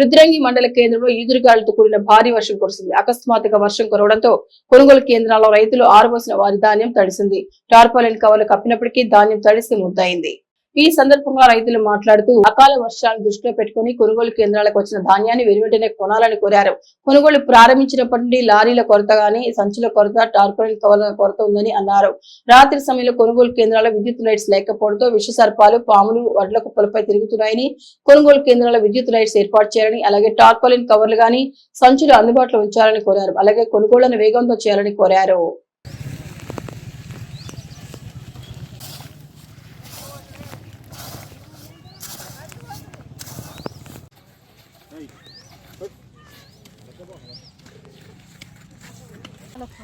రుద్రంగి మండల కేంద్రంలో ఈదురుగాలులతో కూడిన భారీ వర్షం కురిసింది. అకస్మాత్తుగా వర్షం కురవడంతో కొనుగోలు కేంద్రాల్లో రైతులు ఆరబోసిన వారి ధాన్యం తడిసింది. టార్పాలిన్ కవర్లు కప్పినప్పటికీ ధాన్యం తడిసి ముద్దయింది. ఈ సందర్భంగా రైతులు మాట్లాడుతూ అకాల వర్షాలను దృష్టిలో పెట్టుకుని కొనుగోలు కేంద్రాలకు వచ్చిన ధాన్యాన్ని వెనువెంటనే కొనాలని కోరారు. కొనుగోలు ప్రారంభించినప్పటి నుండి లారీల కొరత గాని సంచుల కొరత టార్పాలిన్ కవర్ల కొరత ఉందని అన్నారు. రాత్రి సమయంలో కొనుగోలు కేంద్రాల విద్యుత్ లైట్స్ లేకపోవడంతో విష సర్పాలు పాములు వడ్ల కుప్పలపై తిరుగుతున్నాయని కొనుగోలు కేంద్రాల విద్యుత్ లైట్స్ ఏర్పాటు చేయాలని అలాగే టార్పాలిన్ కవర్లు గాని సంచులు అందుబాటులో ఉంచాలని కోరారు. అలాగే కొనుగోళ్ళను వేగంతో చేయాలని కోరారు.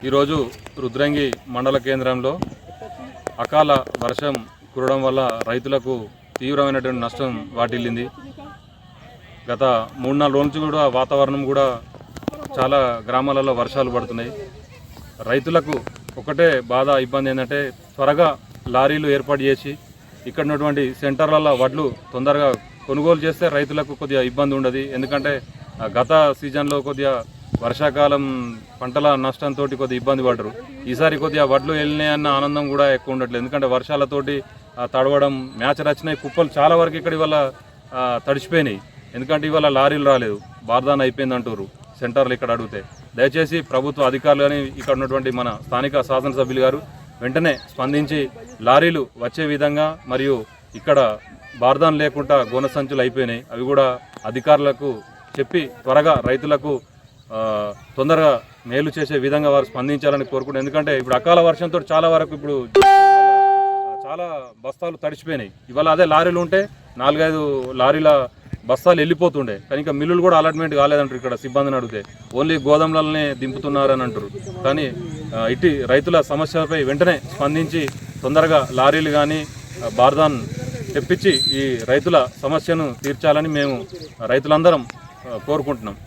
ఈరోజు రుద్రంగి మండల కేంద్రంలో అకాల వర్షం కురడం వల్ల రైతులకు తీవ్రమైనటువంటి నష్టం వాటిల్లింది. గత మూడు నాలుగు రోజుల నుంచి కూడా వాతావరణం కూడా చాలా గ్రామాలలో వర్షాలు పడుతున్నాయి. రైతులకు ఒకటే బాధ ఇబ్బంది ఏంటంటే త్వరగా లారీలు ఏర్పాటు చేసి ఇక్కడ ఉన్నటువంటి సెంటర్లలో వడ్లు తొందరగా కొనుగోలు చేస్తే రైతులకు కొద్దిగా ఇబ్బంది ఉండదు. ఎందుకంటే గత సీజన్లో కొద్దిగా వర్షాకాలం పంటల నష్టంతో కొద్దిగా ఇబ్బంది పడరు ఈసారి కొద్దిగా వడ్లు వెళ్ళినాయన్న ఆనందం కూడా ఎక్కువ ఉండట్లేదు. ఎందుకంటే వర్షాలతోటి తడవడం మ్యాచ్ వచ్చినాయి కుప్పలు చాలా వరకు ఇక్కడ ఇవాళ తడిచిపోయినాయి. ఎందుకంటే ఇవాళ లారీలు రాలేదు. బార్దాన్ అయిపోయింది అంటారు. సెంటర్లు ఇక్కడ అడిగితే. దయచేసి ప్రభుత్వ అధికారులు కానీ ఇక్కడ ఉన్నటువంటి మన స్థానిక శాసనసభ్యులు గారు వెంటనే స్పందించి లారీలు వచ్చే విధంగా మరియు ఇక్కడ బార్దాన్ లేకుండా గోన సంచులు అయిపోయినాయి. అవి కూడా అధికారులకు చెప్పి త్వరగా రైతులకు తొందరగా మేలు చేసే విధంగా వారు స్పందించాలని కోరుకుంటున్నాను ఎందుకంటే ఇప్పుడు అకాల వర్షంతో చాలా వరకు ఇప్పుడు చాలా బస్తాలు తడిచిపోయినాయి. ఇవాళ అదే లారీలు ఉంటే నాలుగైదు లారీల బస్తాలు వెళ్ళిపోతుండే. కానీ ఇంకా మిల్లులు కూడా అలాట్మెంట్ కాలేదంటారు ఇక్కడ సిబ్బందిని అడిగితే. ఓన్లీ గోదాములనే దింపుతున్నారని అంటారు. కానీ ఇటు రైతుల సమస్యలపై వెంటనే స్పందించి తొందరగా లారీలు కానీ బార్దాన్ తెప్పించి ఈ రైతుల సమస్యను తీర్చాలని మేము రైతులందరం కోరుకుంటున్నాం.